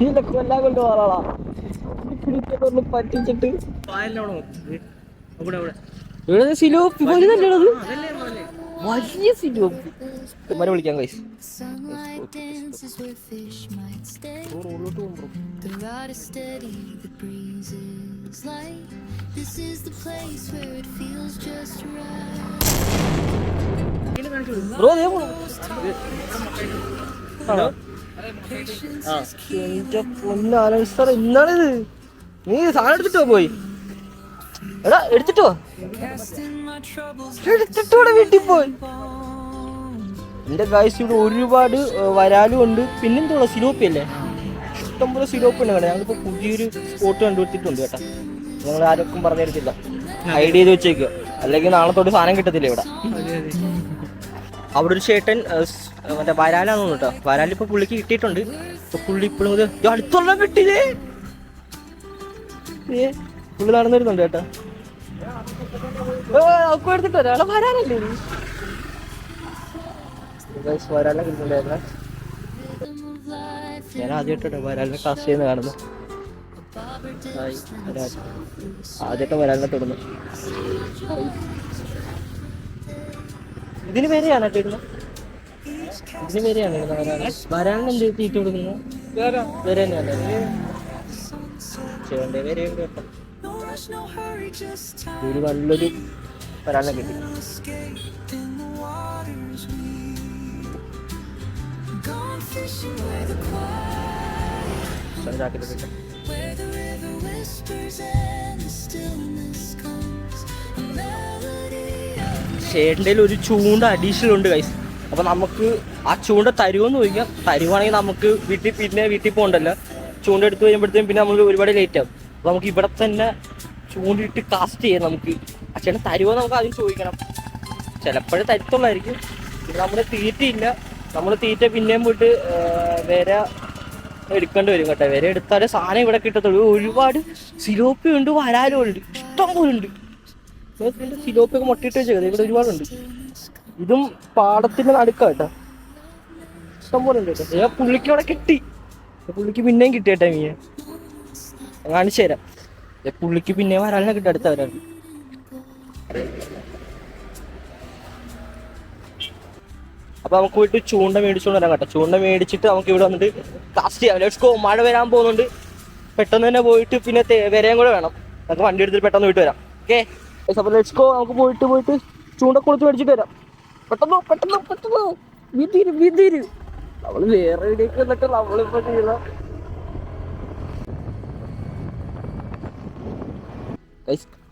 ഇതിന്റെ കൊല്ലാൻ കൊണ്ട് പോറാളാ പറ്റിച്ചിട്ട് ഇവിടെ സിലോപ്പി വലുതല്ലേടത് വലിയ സിലോപ്പി മരം വിളിക്കാം guys. This is the place where it feels just right. Bro ദേ പോണു. ആണോ? ആ. എന്റെ പൊന്നാലൻ സാർ ഇന്നാണിത് നീ സാധനം എടുത്തിട്ടോ പോയി എടാ എടുത്തിട്ടോ എടുത്തിട്ടോടെ വീട്ടിൽ പോയി എന്റെ ഗായ്സ് ഇവിടെ ഒരുപാട് വരാലും ഉണ്ട് പിന്നെന്തുള്ള സിലോപ്പി അല്ലേ ഇഷ്ടംപോലെ സിലോപ്പി ഉണ്ട് കേട്ടോ ഞങ്ങളിപ്പോ പുതിയൊരു സ്പോട്ട് കണ്ടുപിടിച്ചിട്ടുണ്ട് കേട്ടോ ഞങ്ങൾ ആരൊക്കെ പറഞ്ഞു തരത്തില്ല ഐഡിയ ചെയ്ത് വെച്ചേക്കുക അല്ലെങ്കിൽ നാളെ തൊട്ട് സാധനം കിട്ടത്തില്ല ഇവിടെ അവിടെ ഒരു ചേട്ടൻ മറ്റേ വരാലാന്ന് കേട്ടോ. വരാലിപ്പോ പുള്ളിക്ക് കിട്ടിയിട്ടുണ്ട്. ഇപ്പൊ പുള്ളി ഇപ്പോഴും ഇത് "ദേ അടുത്തുള്ള കിട്ടിയില്ലേ? പുള്ളി നടന്നു വരുന്നുണ്ട് കേട്ടോ. ഒക്കെ എടുത്തിട്ട് ഒരാളെ വരാനല്ലേ വരാലെ കിട്ടുന്നുണ്ടായിരുന്ന ഞാൻ ആദ്യമായിട്ടോ വരാലിനെ കാസ്റ്റ് ചെയ്യുന്ന കാണുന്നു ആദ്യത്തെ വരാലിനെ തൊടുന്നു ഇതിന് പേരെയാണ് കേട്ടോ ഇടുന്നത് ഇതിന് എന്ത് തീറ്റ കൊടുക്കുന്നത് വരെ തന്നെയല്ലേ ഒരു നല്ലൊരു വരാനെ കിട്ടി gone fishing where the quiet, ഇതാക്കിയിട്ട് കിട്ടും. where the river whispers and the stillness comes. A melody of ഷേഡിന്റെ ഒരു ചൂണ്ട അഡീഷണൽ ഉണ്ട് കൈസ് അപ്പൊ നമുക്ക് ആ ചൂണ്ട തരുമെന്ന് ചോദിക്കാം. തരുവാണെങ്കിൽ നമുക്ക് വീട്ടിൽ പിന്നെ വീട്ടിൽ പോകണ്ടല്ലോ ചൂണ്ട എടുത്ത് വരുമ്പോഴത്തേക്കും പിന്നെ നമുക്ക് ഒരുപാട് ലേറ്റ് ആവും. അപ്പൊ നമുക്ക് ഇവിടെ തന്നെ ചൂണ്ടിട്ട് കാസ്റ്റ് ചെയ്യാം നമുക്ക്. അച്ഛനെ തരുമോ നമുക്ക് ആദ്യം ചോദിക്കണം. ചിലപ്പോഴേ തരുത്തുള്ളായിരിക്കും. പിന്നെ നമ്മുടെ തീറ്റയില്ല. നമ്മൾ തീറ്റ പിന്നെയും പോയിട്ട് വേറെ എടുക്കേണ്ടി വരും കേട്ടോ. വേറെ എടുത്താലേ സാധനം ഇവിടെ കിട്ടത്തുള്ളൂ. ഒരുപാട് സിലോപ്പി ഉണ്ട് വരാലും ഇഷ്ടം പോലെ ഉണ്ട്. ഇതിന്റെ സിലോപ്പിയൊക്കെ മുട്ടിട്ട് വെച്ചേക്കുന്നത്. ഇവിടെ ഒരുപാടുണ്ട്. ഇതും പാടത്തിന്റെ നടുക്കാട്ടോ. ഇഷ്ടംപോലെ ഉണ്ട് കേട്ടോ പുള്ളിക്ക് അവിടെ കിട്ടി. പുള്ളിക്ക് പിന്നെയും കിട്ടി കേട്ടോ മീനെ ഞാൻ കാണിച്ചു തരാം. പുള്ളിക്ക് പിന്നെ വരാനെ കിട്ടി അടുത്ത വരാൻ. അപ്പൊ നമുക്ക് പോയിട്ട് ചൂണ്ട മേടിച്ചോണ്ട് വരാം കേട്ടോ. ചൂണ്ട മേടിച്ചിട്ട് നമുക്ക് ഇവിടെ വന്നിട്ട് കാസ്റ്റ് ചെയ്യാം. ലെറ്റ്സ് ഗോ മഴ വരാൻ പോകുന്നുണ്ട്. പെട്ടെന്ന് തന്നെ പോയിട്ട് പിന്നെ വരെയും കൂടെ വേണം. നമുക്ക് വണ്ടി എടുത്തിട്ട് പെട്ടെന്ന് പോയിട്ട് വരാം. ഓക്കെ അപ്പൊ ലെറ്റ്സ് ഗോ നമുക്ക് പോയിട്ട് പോയിട്ട് ചൂണ്ട കൊടുത്ത് മേടിച്ചിട്ട് വരാം. പെട്ടെന്ന് പെട്ടെന്ന് പെട്ടെന്ന് വീട്ടിരു വീട്ടിരു അവൾ വേറെ എവിടേക്ക് എന്നിട്ട് നമ്മളിപ്പോ ചെയ്യണം.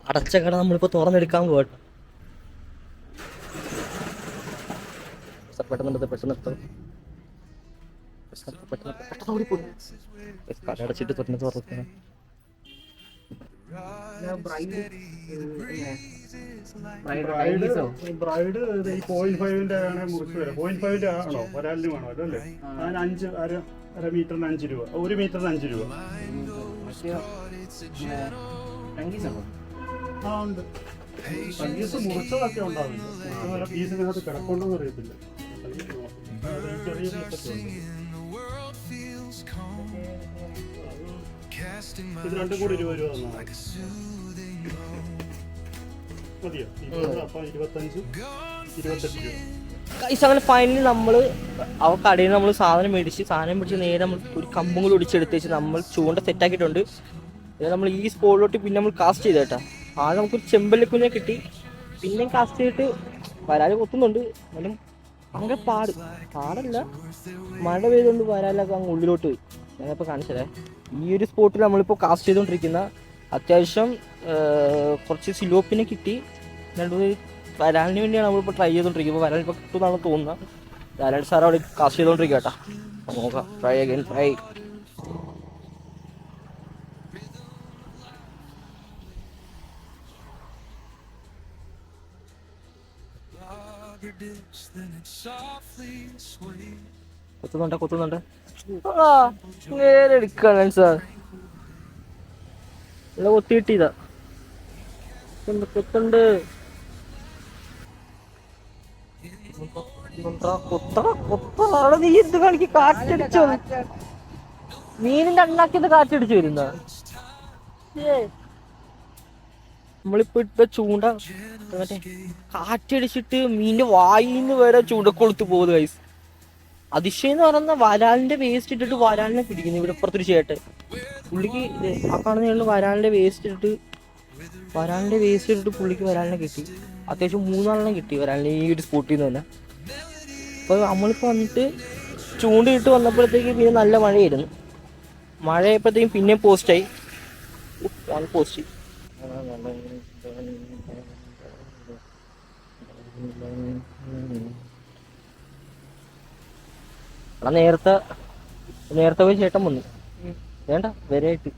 അടച്ച കട നമ്മളിപ്പോ തുറന്നെടുക്കാൻ പോകട്ടെ പെട്ടെന്ന് പെട്ടെന്ന് പെട്ടെന്ന് പെട്ടെന്ന് ഓടിപ്പോയി കട അടച്ചിട്ട് തുറന്ന് തുറക്കണം ബ്രൈഡ് ഈ പോയിന്റ് ഫൈവിന്റെ ആണ് മുറിച്ച് വരാം. പോയിന്റ് ഫൈവിന്റെ ആണോ? ഒരാളിന് വേണോ അതല്ലേ? അതിന് അഞ്ച് അര അര മീറ്ററിന് അഞ്ച് രൂപ. ഒരു മീറ്ററിന് അഞ്ച് രൂപ. ആ ഉണ്ട്. പീസ് മുറിച്ചതൊക്കെ ഉണ്ടാവില്ല. മുറിച്ച വല്ല പീസിനകത്ത് കിടപ്പുണ്ടോന്ന് അറിയത്തില്ല. ചെറിയ പീസൊക്കെ ഉണ്ട്. ഇത് രണ്ടും കൂടി ഇരുപത് രൂപ തന്നാ മതി. മതിയോ? ഇരുപത് അപ്പം ഇരുപത്തഞ്ച് ഇരുപത്തെട്ട് രൂപ. ഗൈസ് അങ്ങനെ ഫൈനലി നമ്മൾ അവ കടയിൽ നമ്മൾ സാധനം മേടിച്ച് സാധനം മേടിച്ച് നേരെ നമ്മൾ ഒരു കമ്പും കൂടി ഒടിച്ചെടുത്ത് വെച്ച് നമ്മൾ ചൂണ്ട സെറ്റാക്കിയിട്ടുണ്ട് നമ്മൾ ഈ സ്പോട്ടിലോട്ട് പിന്നെ നമ്മൾ കാസ്റ്റ് ചെയ്ത കേട്ടോ. ആദ്യം നമുക്കൊരു ചെമ്പല്ലിക്കുഞ്ഞെ കിട്ടി. പിന്നെ കാസ്റ്റ് ചെയ്തിട്ട് വരാൽ കൊത്തുന്നുണ്ട്. എന്നാലും അങ്ങനെ പാട്. പാടല്ല. മഴ പെയ്തുകൊണ്ട് വരാലൊക്കെ അങ്ങ് ഉള്ളിലോട്ട് പോയി. ഞാനിപ്പോൾ കാണിച്ചതേ. ഈ ഒരു സ്പോട്ടിൽ നമ്മളിപ്പോൾ കാസ്റ്റ് ചെയ്തുകൊണ്ടിരിക്കുന്ന അത്യാവശ്യം കുറച്ച് സിലോപ്പിനെ കിട്ടി. രണ്ടു വരാലിന് വേണ്ടിയാണ് നമ്മളിപ്പോൾ ട്രൈ ചെയ്തുകൊണ്ടിരിക്കുന്നത് വരാൻ ഇപ്പോൾ കിട്ടുമെന്നാണ് തോന്നുന്നത്. വരാൽ സാർ അവിടെ കാസ്റ്റ് ചെയ്തുകൊണ്ടിരിക്കുക കേട്ടോ. നോക്കാം. ട്രൈ അഗൈൻ ട്രൈ കൊത്തുന്നുണ്ട് കൊത്തുന്നുണ്ട്. നേരെ എടുക്കാണ് സാർ. ഇവിടെ കൊത്തി കിട്ടിയതാ കൊത്തുണ്ട്. നീ എന്ത് കാണിക്ക്? കാറ്റടിച്ചു? മീനിന്റെ അണ്ണാക്കിന്ന് കാറ്റടിച്ചു വരുന്ന? നമ്മളിപ്പോ ഇട്ട ചൂണ്ട മറ്റേ കാറ്റടിച്ചിട്ട് മീനിന്റെ വായിന്ന് വരെ ചൂണ്ട ചൂണ്ടക്കൊളുത്ത് പോകുന്നു കൈസ് അതിശയം എന്ന് പറയുന്ന വരാലിന്റെ വേസ്റ്റ് ഇട്ടിട്ട് വരാലിനെ പിടിക്കുന്നു ഇവിടെ ഇപ്പുറത്തൊരു ചേട്ടൻ. പുള്ളിക്ക് ആ കാണുന്ന വരാലിന്റെ വേസ്റ്റ് ഇട്ടിട്ട് വരാലിന്റെ വേസ്റ്റ് ഇട്ടിട്ട് പുള്ളിക്ക് വരാലിനെ കിട്ടി. അത്യാവശ്യം മൂന്നാളിനെ കിട്ടി വരാലിനെ ഈ ഒരു സ്പോട്ടിൽ നിന്ന് തന്നെ അപ്പോൾ നമ്മളിപ്പോൾ വന്നിട്ട് ചൂണ്ടിയിട്ട് വന്നപ്പോഴത്തേക്ക് പിന്നെ നല്ല മഴയായിരുന്നു. മഴയായപ്പോഴത്തേക്കും പിന്നെ പോസ്റ്റായി പോസ്റ്റ് എടാ നേരത്തെ നേരത്തെ പോയി ചേട്ടൻ വന്നു. വേണ്ട വരെയായിട്ട്.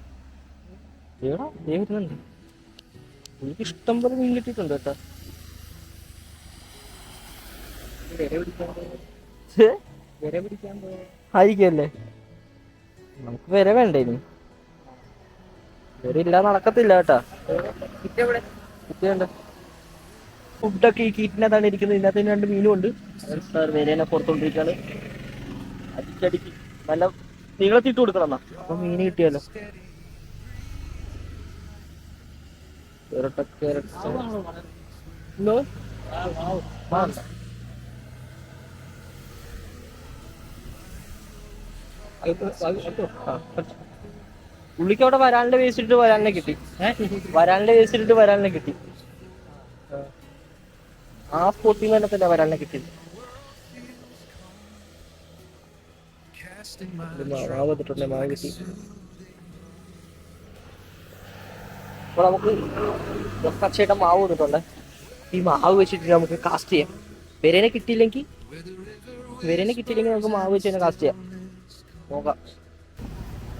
എടാ ദേ വരുന്നുണ്ട്. എനിക്ക് ഇഷ്ടം പോലെ മീൻ കിട്ടിയിട്ടുണ്ട് കേട്ടോ. ആയിരിക്കല്ലേ നമുക്ക് വരെ വേണ്ടേ ഇനി? വരെ ഇല്ല നടക്കത്തില്ല കേട്ടാ. ഫുഡൊക്കെ ഈ കീറ്റിനകത്താണ് ഇരിക്കുന്നത്. ഇതിനകത്ത് രണ്ട് മീനും ഉണ്ട്. സാർ വരേനെ പുറത്തോണ്ടിരിക്കാണ് അടിച്ചടിക്ക്. നല്ല നീളത്തിട്ട് കൊടുക്കണം എന്നാ. അപ്പൊ മീന് കിട്ടിയല്ലോ. എന്തോ? പുള്ളിക്ക് അവിടെ വരാലിന്റെ വേസ്റ്റ് വരാനെ വരാലിനെ കിട്ടി. വരാലിന്റെ വേസ്റ്റ് വരാനെ വരാലിനെ കിട്ടി. ആ സ്പോട്ടിൽ തന്നെ തന്നെ വരാലിനെ കിട്ടി. മാവ് വന്നിട്ടുണ്ട് മാവ് കിട്ടി അപ്പൊ നമുക്ക് കുറച്ചായിട്ട് മാവ് വന്നിട്ടുണ്ട് ഈ മാവ് വെച്ചിട്ട് നമുക്ക് കാസ്റ്റ് ചെയ്യാം. വിരനെ കിട്ടിയില്ലെങ്കിൽ വിരനെ കിട്ടിയില്ലെങ്കിൽ നമുക്ക് മാവ് വെച്ച് തന്നെ കാസ്റ്റ് ചെയ്യാം. നോക്കാം.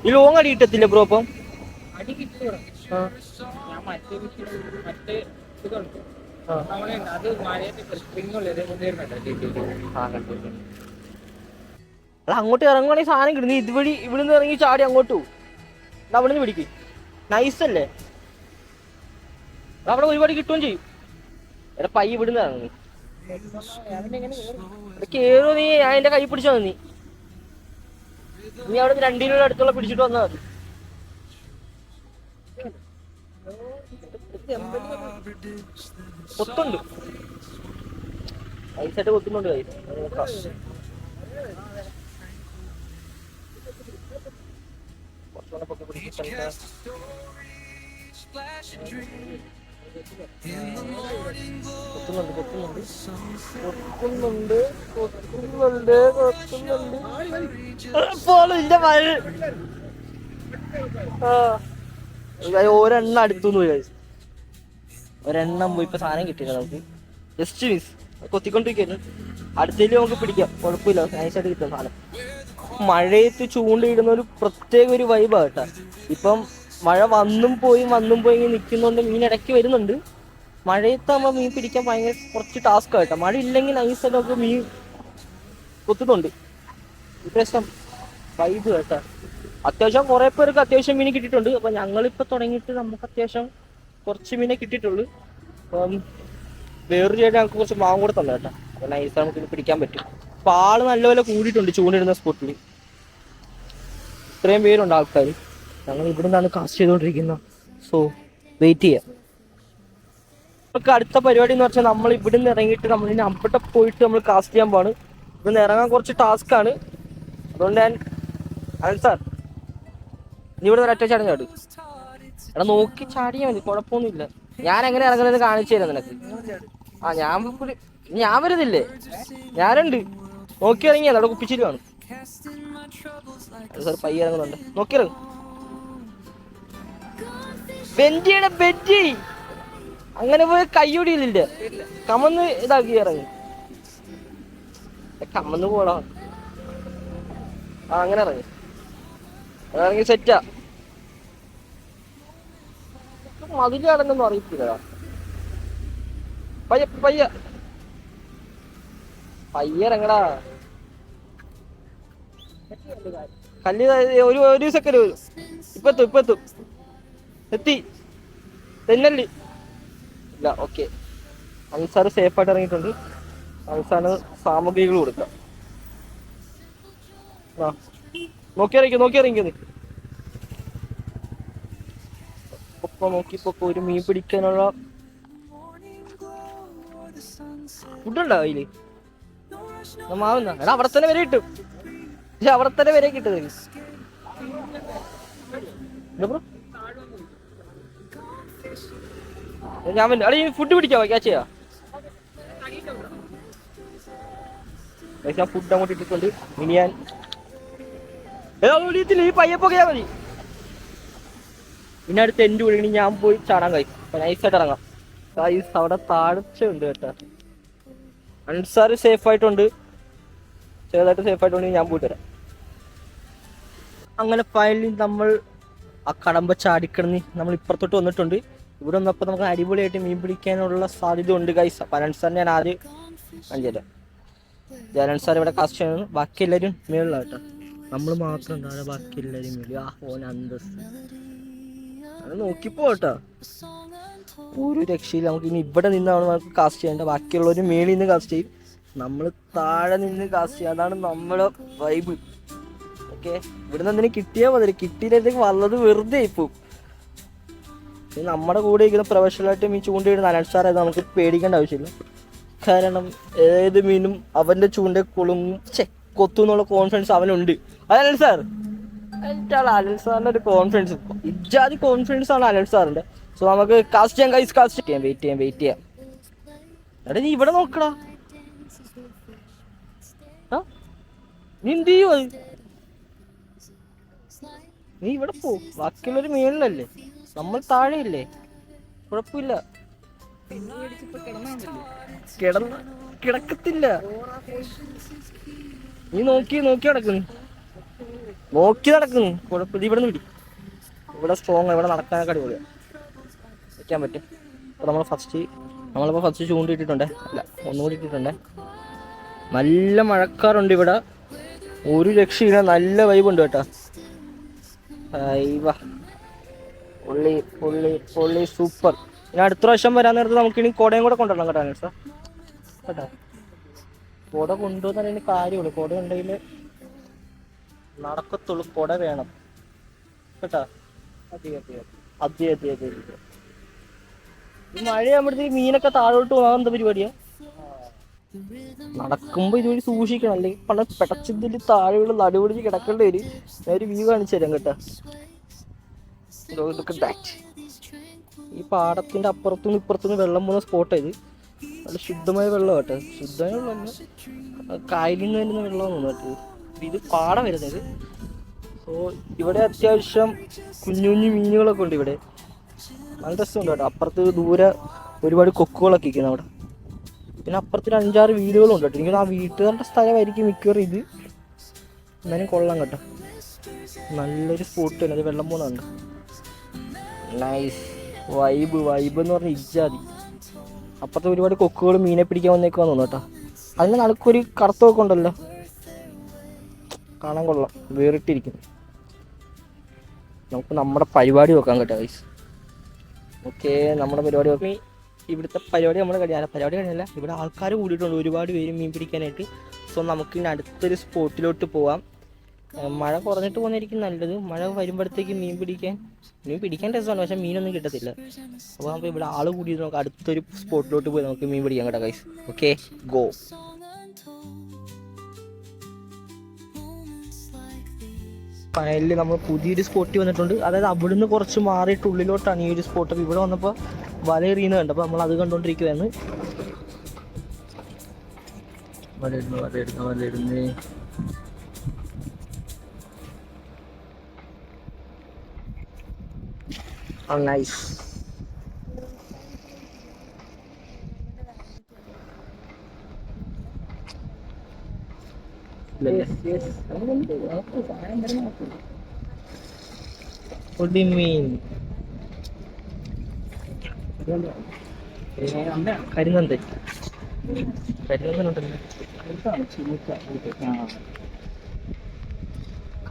ഈ ലോങ് അടി കിട്ടത്തില്ല ബ്രോ അപ്പം? അടി കിട്ടും അത് മഴയത്ത് സ്പ്രിംഗ് ഉള്ളത് കൊണ്ടുവരുന്നുണ്ട് അല്ല അങ്ങോട്ട് ഇറങ്ങുവാണെങ്കിൽ സാധനം കിട്ടും നീ ഇതുവഴി ഇവിടുന്ന് ഇറങ്ങി ചാടി അങ്ങോട്ട് പോകും അവിടെ നിന്ന് പിടിക്കും. നൈസ് അല്ലേ? അത് അവിടെ ഒരുപാട് കിട്ടുകയും ചെയ്യും. എടാ പൈ ഇവിടുന്ന് ഇറങ്ങി. കേറു നീ. ഞാൻ എന്റെ കൈ പിടിച്ചു നീ. നീ അവിടെ രണ്ടു കിലോ അടുത്തുള്ള പിടിച്ചിട്ട് വന്നാൽ മതി. കൊത്തുണ്ട്. ഐസായിട്ട് കൊത്തുന്നുണ്ട് കൈ നോക്കാം കുറച്ചുകൂടെ പൊക്കി പിടിച്ചിട്ട് കൊത്തുന്നുണ്ട് കൊത്തുന്നുണ്ട് കൊത്തുന്നുണ്ട് കൊത്തുന്നുണ്ട് മഴ ഒരെണ്ണം അടുത്തു പോയി ഒരെണ്ണം പോയി ഇപ്പൊ സാധനം കിട്ടിയില്ല നമുക്ക് ജസ്റ്റ് മിസ് കൊത്തിക്കൊണ്ടിരിക്കുന്നു അടുത്തേലും നമുക്ക് പിടിക്കാം കുഴപ്പമില്ല നൈസായിട്ട് കിട്ടും സാധനം മഴയത്ത് ചൂണ്ടയിടുന്ന ഒരു പ്രത്യേക ഒരു വൈബാ കേട്ടാ. ഇപ്പം മഴ വന്നും പോയി വന്നും പോയി ഇങ്ങനെ നിൽക്കുന്നോണ്ട് മീൻ ഇടയ്ക്ക് വരുന്നുണ്ട്. മഴയത്താകുമ്പോൾ മീൻ പിടിക്കാൻ ഭയങ്കര കുറച്ച് ടാസ്ക് കേട്ടോ. മഴ ഇല്ലെങ്കിൽ ഐ നമുക്ക് മീൻ കൊത്തുന്നുണ്ട്. ഇപ്രാവശ്യം വൈബ് കേട്ടാ. അത്യാവശ്യം കുറെ പേർക്ക് അത്യാവശ്യം മീൻ കിട്ടിയിട്ടുണ്ട്. അപ്പൊ ഞങ്ങളിപ്പോ തുടങ്ങിയിട്ട് നമുക്ക് അത്യാവശ്യം കുറച്ച് മീനെ കിട്ടിയിട്ടുള്ളൂ. അപ്പം വേറൊരു ചേട്ടൻ ഞങ്ങൾക്ക് കുറച്ച് മാവും കൂടെ തന്നെ കേട്ടോ. അപ്പൊ നൈസ് നമുക്ക് പിടിക്കാൻ പറ്റും. അപ്പൊ ആൾ നല്ലപോലെ കൂടിയിട്ടുണ്ട് ചൂണ്ടിടുന്ന സ്പോട്ടിൽ ഇത്രയും പേരുണ്ട് ആൾക്കാർ ഞങ്ങൾ ഇവിടെ നിന്നാണ് കാസ്റ്റ് ചെയ്തുകൊണ്ടിരിക്കുന്നത് സോ വെയിറ്റ് ചെയ്യാം. നമുക്ക് അടുത്ത പരിപാടി എന്ന് പറഞ്ഞാൽ നമ്മൾ ഇവിടെ നിന്ന് ഇറങ്ങിയിട്ട് നമ്മൾ ഇനി അവിടെ പോയിട്ട് നമ്മൾ കാസ്റ്റ് ചെയ്യാൻ പോവാണ്. നിന്ന് ഇറങ്ങാൻ കുറച്ച് ടാസ്ക് ആണ്. അതുകൊണ്ട് ഞാൻ അനൽ സാർ നീ ഇവിടെ ഒരൊറ്റ ചാടി ചാട് എടാ നോക്കി ചാടിയാ മതി കുഴപ്പമൊന്നുമില്ല. ഞാൻ എങ്ങനെ ഇറങ്ങുന്നത് കാണിച്ചു തരാം നിനക്ക്. ആ ഞാൻ ഞാൻ വരുന്നില്ലേ? ഞാനുണ്ട്. നോക്കി ഇറങ്ങിയാ അവിടെ കുപ്പിച്ചിരി സാർ പയ്യ ഇറങ്ങുന്നുണ്ട്. നോക്കിയിറങ്ങും. ബെഞ്ചിയുടെ ബെഞ്ചി അങ്ങനെ പോയി കയ്യൊടിയില്ല കമന്ന് ഇതാക്കി ഇറങ്ങി. കമന്ന് പോടാ. അങ്ങനെ ഇറങ്ങി. ഇറങ്ങി സെറ്റാ മതിൽ കടന്നൊന്നും അറിയത്തില്ല. പയ്യ പയ്യ. പയ്യ ഇറങ്ങടാ. കല്ല് ഒരു ഒരു സെക്കൻഡ് വരും ഇപ്പത്തും ഇപ്പത്തും. എത്തി. തെല്ലല്ലി. ഇല്ല ഓക്കെ അൻസാർ സേഫായിട്ട് ഇറങ്ങിയിട്ടുണ്ട്. അൻസാറിന് സാമഗ്രികൾ കൊടുക്കാം. ആ. നോക്കി ഇറങ്ങിക്കും നോക്കി ഇറങ്ങിക്കുന്നു ഇപ്പൊ നോക്കിപ്പോ ഒരു മീൻ പിടിക്കാനുള്ള ഫുഡുണ്ടോ അതിൽ? മാവുന്ന അവിടെ തന്നെ വരെ കിട്ടും പക്ഷെ അവിടെ തന്നെ വരെ കിട്ടും ഞാൻ അടി ഫുഡ് പിടിക്കാവോ? ക്യാച്ച് ചെയ്യാ. ഞാൻ ഫുഡ് അങ്ങോട്ട് ഇട്ടിട്ടുണ്ട്. ഇനി ഞാൻ ഈ പയ്യെ പോകയാ മതി. പിന്നെ അടുത്ത് എന്റെ ഞാൻ പോയി ചാടാൻ കഴിയും. നൈസായിട്ട് ഇറങ്ങാം. ഗൈസ് അവിടെ താഴ്ചയുണ്ട് കേട്ടോ. അൻസാർ സേഫ് ആയിട്ടുണ്ട്. ചെറുതായിട്ട് സേഫ് ആയിട്ടുണ്ട്. ഞാൻ പോയിട്ട് വരാം. അങ്ങനെ ഫൈനലി നമ്മൾ ആ കടമ്പ ചാടിക്കിടന്ന് നമ്മൾ ഇപ്പുറത്തോട്ട് വന്നിട്ടുണ്ട്. ഇവിടെ വന്നപ്പോൾ നമുക്ക് അടിപൊളിയായിട്ട് മീൻ പിടിക്കാനുള്ള സാധ്യത ഉണ്ട് ഗൈസ് പനൻ അനൻസാർ ഞാൻ ആദ്യം കാണിച്ചുതരാം ജനൻ സാർ ഇവിടെ കാസ്റ്റ് ചെയ്യുന്നു ബാക്കി എല്ലാവരും മേളിലാണ് കേട്ടോ നമ്മൾ മാത്രം എന്താണ് ബാക്കി എല്ലാവരും മേളിൽ ആ ഓൻ അന്തസ് അത് നോക്കിപ്പോ കേട്ടോ ഒരു രക്ഷയില്ല. നമുക്ക് ഇനി ഇവിടെ നിന്നാണ് നമുക്ക് കാസ്റ്റ് ചെയ്യേണ്ടത്. ബാക്കിയുള്ളവർ മേളിൽ നിന്ന് കാസ്റ്റ് ചെയ്യും. നമ്മൾ താഴെ നിന്ന് കാസ്റ്റ് ചെയ്യും. അതാണ് നമ്മുടെ വൈബ് ഓക്കെ. ഇവിടെ നിന്ന് എന്തിനും കിട്ടിയാൽ മതി. കിട്ടിയില്ലെങ്കിൽ വന്നത് വെറുതെ ഇപ്പം നമ്മുടെ കൂടെ ഇരിക്കുന്ന പ്രൊഫഷണലായിട്ട് മീൻ ചൂണ്ടയിടുന്ന അനൽ സാർ അത് നമുക്ക് പേടിക്കേണ്ട ആവശ്യമില്ല. കാരണം ഏത് മീനും അവന്റെ ചൂണ്ട കുളുങ്ങും. കൊത്തു എന്നുള്ള കോൺഫിഡൻസ് അവനുണ്ട്. അതല്ല സാർ? ആൾ അലൻ സാറിന്റെ ഒരു കോൺഫിഡൻസ് ഇജാതി കോൺഫിഡൻസ് ആണ് അലൻ സാറിന്റെ. സോ നമുക്ക് കാസ്റ്റ് ചെയ്യാം കൈസ് കാസ്റ്റ് ചെയ്യാം. വെയിറ്റ് ചെയ്യാം വെയിറ്റ് ചെയ്യാം. എടാ നീ ഇവിടെ നോക്കടാ? നീ എന്ത് ചെയ്യും അത് നീ ഇവിടെ പോ. ബാക്കിയുള്ളൊരു മേളിലല്ലേ നമ്മൾ താഴെയില്ലേ? കുഴപ്പമില്ല. കിടന്ന കിടക്കത്തില്ല. നീ നോക്കി നോക്കി നടക്കുന്നു നോക്കി നടക്കുന്നു കുഴപ്പമില്ല. ഇവിടെ നിന്ന് പിടി. ഇവിടെ സ്ട്രോങ് ഇവിടെ നടക്കാനൊക്കെ അടിപൊളിയാണ് വെക്കാൻ പറ്റും. അപ്പോൾ നമ്മൾ ഫസ്റ്റ് നമ്മളിപ്പോൾ ഫസ്റ്റ് ചൂണ്ടിട്ടിട്ടുണ്ടേ അല്ല ഒന്നുകൂടി ഇട്ടിട്ടുണ്ടേ. നല്ല മഴക്കാറുണ്ട് ഇവിടെ. ഒരു രക്ഷയില്ല. നല്ല വൈബുണ്ട് കേട്ടോ. പുള്ളി പുള്ളി പുള്ളി സൂപ്പർ. ഇനി അടുത്ത പ്രാവശ്യം വരാൻ നേരത്ത് നമുക്ക് ഇനി കോടയും കൂടെ കൊണ്ടുവരണം കേട്ടോ സാർ കേട്ടോ? കുട കൊണ്ടുവന്നതിന് കാര്യമുള്ളൂ. കുട ഉണ്ടെങ്കിൽ നടക്കത്തുള്ളൂ. കുട വേണം. കേട്ടോ? അതെ അതെ. അതെ അതെ അതെ അതെ. ഈ മഴയാകുമ്പോഴത്തേക്ക് മീനൊക്കെ താഴോട്ട് പോകാൻ എന്താ പരിപാടിയാ? നടക്കുമ്പോ ഇതുവഴി സൂക്ഷിക്കണം. അല്ലെങ്കിൽ പല പെടച്ചതിൽ താഴെയുള്ള നടുപിടിച്ച് കിടക്കേണ്ടി വരും. ഒരു വ്യൂ കാണിച്ചു തരാം കേട്ടോ. ഈ പാടത്തിന്റെ അപ്പുറത്തുനിന്ന് ഇപ്പുറത്തുനിന്ന് വെള്ളം പോകുന്ന സ്പോട്ട് ഇത്. നല്ല ശുദ്ധമായ വെള്ളം കേട്ടോ. ശുദ്ധമായ വെള്ളമല്ല കായലിൽ നിന്ന് വരുന്ന വെള്ളമാണ് കേട്ടോ ഇത് പാടം വരുന്നത്. സോ ഇവിടെ അത്യാവശ്യം കുഞ്ഞു കുഞ്ഞു മീനുകളൊക്കെ ഉണ്ട് ഇവിടെ. നല്ല രസമുണ്ട് കേട്ടോ. അപ്പുറത്ത് ദൂരെ ഒരുപാട് കൊക്കുകളൊക്കെ ഇരിക്കുന്നു അവിടെ. പിന്നെ അപ്പുറത്ത് അഞ്ചാറ് വീടുകളുണ്ട് കേട്ടോ. എനിക്ക് ആ വീട്ടുകാരുടെ സ്ഥലമായിരിക്കും മിക്കവാറും ഇത്. എന്നാലും കൊള്ളാം കേട്ടോ. നല്ലൊരു സ്പോട്ട് തന്നെ. അത് വെള്ളം പോകുന്നുണ്ട് നൈസ് വൈബ് വൈബ് എന്ന് പറഞ്ഞ ഇജാതി അപ്പുറത്ത് ഒരുപാട് കൊക്കുകൾ മീനെ പിടിക്കാൻ വന്നേക്കാന്ന് തോന്നുന്നു കേട്ടോ. അതിന് നടക്കൊരു കറുത്തൊക്കെ ഉണ്ടല്ലോ. കാണാൻ കൊള്ളാം. വേറിട്ടിരിക്കുന്നു. നമുക്ക് നമ്മുടെ പരിപാടി നോക്കാം കേട്ടോ ഗൈസ് ഓക്കെ നമ്മുടെ പരിപാടി നോക്കി. ഇവിടുത്തെ പരിപാടി നമ്മൾ കഴിയാല പരിപാടി കഴിഞ്ഞല്ല ഇവിടെ ആൾക്കാർ കൂടിയിട്ടുണ്ട്. ഒരുപാട് പേര് മീൻ പിടിക്കാനായിട്ട്. സോ നമുക്ക് ഇനി അടുത്തൊരു സ്പോട്ടിലോട്ട് പോവാം. മഴ കുറഞ്ഞിട്ട് പോകുന്നതായിരിക്കും നല്ലത്. മഴ വരുമ്പോഴത്തേക്ക് മീൻ പിടിക്കാൻ. മീൻ പിടിക്കാൻ രസമാണ്. പക്ഷെ മീനൊന്നും കിട്ടത്തില്ല. അപ്പോൾ നമുക്ക് ഇവിടെ ആൾ കൂടിയിട്ട് നമുക്ക് അടുത്തൊരു സ്പോട്ടിലോട്ട് പോയി നമുക്ക് മീൻ പിടിക്കാം കേട്ടോ ഗൈസ് ഓക്കെ ഗോ. ഫൈനലിൽ നമ്മൾ പുതിയൊരു സ്പോട്ടിൽ വന്നിട്ടുണ്ട്. അതായത് അവിടുന്ന് കുറച്ച് മാറിയിട്ട് ഉള്ളിലോട്ടാണ് ഈ ഒരു സ്പോട്ട് അപ്പോൾ ഇവിടെ വന്നപ്പോൾ വല കണ്ടപ്പോൾ നമ്മൾ അത് കണ്ടോണ്ടിരിക്കുവായിരുന്നു വലയിടുന്നു വലയിടുന്നു What do you mean? കരിനന്ദൻ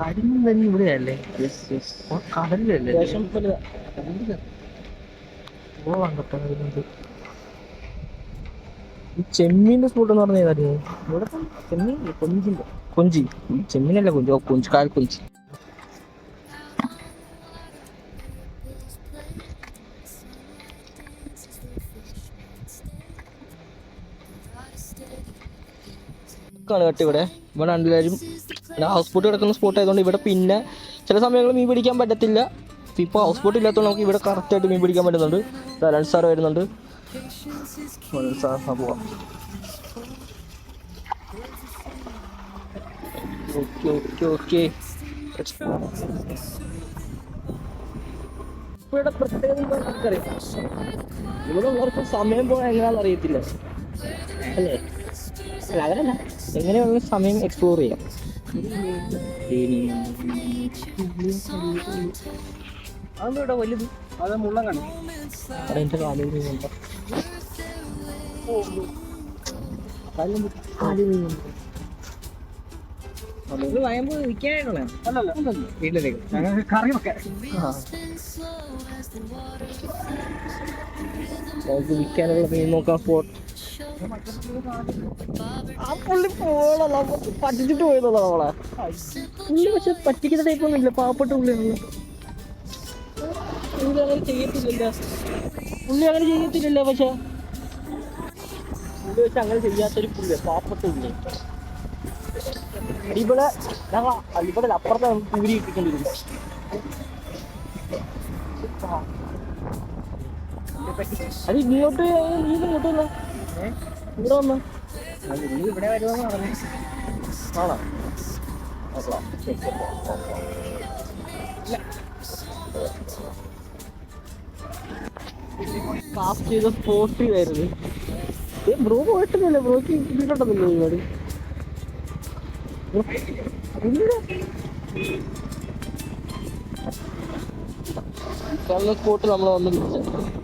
കരിനന്ദൻ ഇവിടെയല്ലേ? കടലിലല്ലേ? അങ്ങോട്ട് ഈ ചെമ്മീന്റെ സ്പോട്ട് എന്ന് പറഞ്ഞ ഏതായിരുന്നു ഇവിടെ ചെമ്മീൻ കൊഞ്ചിന്റെ. കൊഞ്ചി. ചെമ്മീനല്ല കൊഞ്ചി. കൊഞ്ച്. കാൽ കൊഞ്ചി ലോക്കാണ് കേട്ടോ ഇവിടെ ഇവിടെ രണ്ടുപേരും ഹൗസ് ബോട്ട് കിടക്കുന്ന സ്പോട്ട് ആയതുകൊണ്ട് ഇവിടെ പിന്നെ ചില സമയങ്ങളിൽ മീൻ പിടിക്കാൻ പറ്റത്തില്ല. ഇപ്പോൾ ഹൗസ് ബോട്ട് ഇല്ലാത്തതുകൊണ്ട് നമുക്ക് ഇവിടെ കറക്റ്റായിട്ട് മീൻ പിടിക്കാൻ പറ്റുന്നുണ്ട്. അലൻ സാർ വരുന്നുണ്ട്. സാർ പോവാം. ഇവിടെ പ്രത്യേകത നമുക്കറിയാം. ഇവിടെ ഉള്ളവർക്ക് സമയം പോകാൻ എങ്ങനെയാണെന്ന് അറിയത്തില്ല. അല്ലേ? അങ്ങനല്ല എങ്ങനെയുള്ള സമയം എക്സ്പ്ലോർ ചെയ്യാം. ഇവിടെ വലുത്? അത് മുള്ളം കാണും അവിടെ കാലിൽ നീങ്ങുന്നുണ്ട് കാലിൽ കാലിൽ നീങ്ങുന്നുണ്ട് ഇത് വയമ്പ് വിൽക്കാനായിട്ടുള്ള അല്ലല്ല. വീട്ടിലേക്ക്. ഞങ്ങൾക്ക് കറി വെക്കാൻ. നമുക്ക് വിൽക്കാനുള്ള മീൻ നോക്കാൻ സ്പോട്ട് ആ പുള്ളി പോള നമുക്ക് പറ്റിച്ചിട്ട് പോയതല്ലോ അവളെ പുള്ളി പക്ഷെ പറ്റിക്കുന്ന ടൈപ്പ് ഒന്നും ഇല്ല. പാവപ്പെട്ട പുള്ളിയാണല്ലോ പുള്ളി അങ്ങനെ ചെയ്യത്തില്ലല്ലോ. അങ്ങനെ പക്ഷെ. പുള്ളി പക്ഷെ അങ്ങനെ ചെയ്യാത്തൊരു പുള്ളി പാവപ്പെട്ട പുള്ളി. ഇവിടെ ഇവിടെ അപ്പുറത്തെ നമുക്ക് കൂരി വരും അത് ഇങ്ങോട്ട് നീ ഇങ്ങോട്ട് ഇവിടെ വന്ന നീ ഇവിടെ വരുമെന്ന് പറഞ്ഞു ആണോ അപ്പൊ ശരി, ശരി, പോ, പോ, പോ. കാസ്റ്റ് ചെയ്ത സ്പോട്ട് ആയിരുന്നു ഏ ബ്രോ പോയിട്ടില്ല ബ്രോക്ക് ഇതിലുണ്ടെന്നില്ല ഒരുപാട് സ്പോട്ട് നമ്മൾ വന്നിട്ടുണ്ട്